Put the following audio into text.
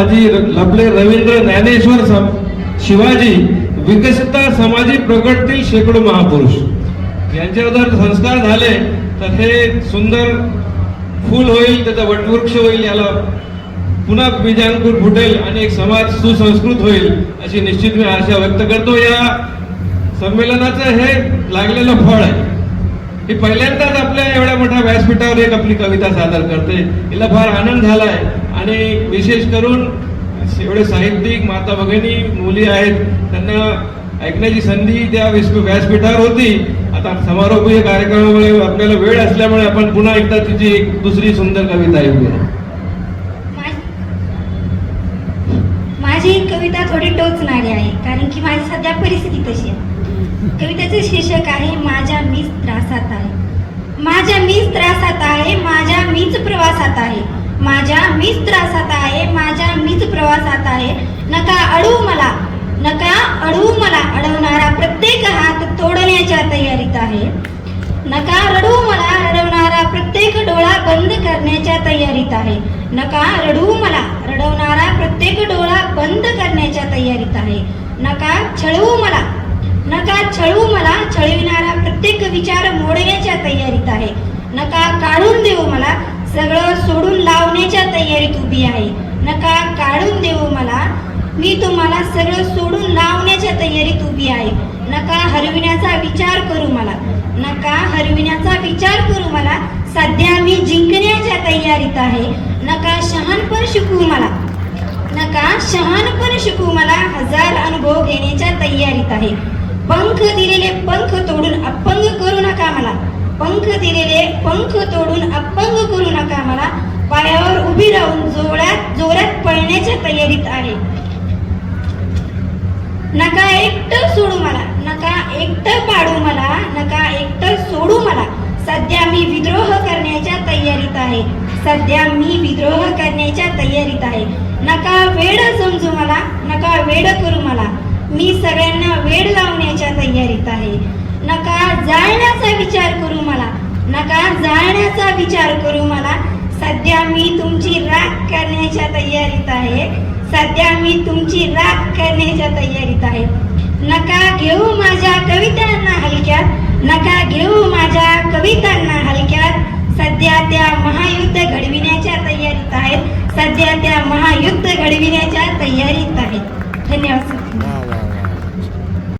शिवाजी आपले रवींद्र ज्ञानेश्वर शिवाजी विकसित समाजी प्रगटतील शेकडो महापुरुष. यांच्यावर जर संस्कार झाले तर हे सुंदर फूल होईल त्याचा वटवृक्ष होईल याला पुन्हा बीजांकुर फुटेल आणि एक समाज सुसंस्कृत होईल अशी निश्चित मी आशा व्यक्त करतो. या संमेलनाचं हे लागलेलं फळ आहे. ही पहिल्यांदाच आपल्या एवढ्या मोठ्या व्यासपीठावर एक आपली कविता सादर करते. हिला फार आनंद झालाय. आणि विशेष करून एवढे साहित्यिक माता भगिनी मुली आहेत. त्यांना ऐकण्याची संधी त्या व्यासपीठावर होती. आता समारोपीय कार्यक्रमामुळे आपल्याला वेळ असल्यामुळे आपण पुन्हा एकदा तिची एक दुसरी सुंदर कविता ऐकूया. माझी माझी कविता थोडी टोचणारी आहे कारण की माझी सध्या परिस्थिती तशी आहे. कवितेचे शीर्षक आहे माझ्या मीच त्रासात त्रासात आहे माझ्या मीच प्रवासात आहे. माझ्या मीच त्रासात आहे माझ्या मीच प्रवासात आहे. नका अडवू मला. नका अडवू मला. अडवणारा प्रत्येक हात तोडण्याच्या तयारीत आहे. नका रडू मला. रडवणारा प्रत्येक डोळा बंद करण्याच्या तयारीत आहे. नका रडवू मला. रडवणारा प्रत्येक डोळा बंद करण्याच्या तयारीत आहे. नका छळवू मला. नका छळवू मला. छळविणारा प्रत्येक विचार मोडण्याच्या तयारीत आहे. नका काढून देऊ मला. सगळं सोडून लावण्याच्या तयारीत उभी आहे. नका काढून देऊ मला. मी तुम्हाला सगळं सोडून लावण्याच्या तयारीत उभी आहे. नका हरविण्याचा विचार करू मला. नका हरविण्याचा विचार करू मला. सध्या मी जिंकण्याच्या तयारीत आहे. नका शहाणपण शिकू मला. नका शहाणपण शिकू मला. हजार अनुभव घेण्याच्या तयारीत आहे. पंख दिलेले पंख तोडून अपंग करू नका मला पंख दिलेले पंख तोडून अपंग करू नका मला. पायावर उभी राहून जोरात जोरात पळण्याच्या तयारीत आहे. नका एकटं सोडू मला. नका एकटं पाडू मला. नका एकटं सोडू मला. सध्या मी विद्रोह करण्याच्या तयारीत आहे. सध्या मी विद्रोह करण्याच्या तयारीत आहे. नका वेड समजू मला. नका वेड करू मला. मी सगळ्यांना वेड लावण्याच्या तयारीत आहे. नका जाळण्याचा विचार करू मला. नका जाण्याचा विचार करू मला. सध्या मी तुमची राख करण्याच्या तयारीत आहे. सध्या मी तुमची राख करण्याच्या तयारीत आहे. नका घेऊ माझ्या कवितांना हलक्यात. नका घेऊ माझ्या कवितांना हलक्यात. सध्या त्या महायुद्ध घडविण्याच्या तयारीत आहेत. सध्या त्या महायुद्ध घडविण्याच्या तयारीत आहेत. धन्यवाद.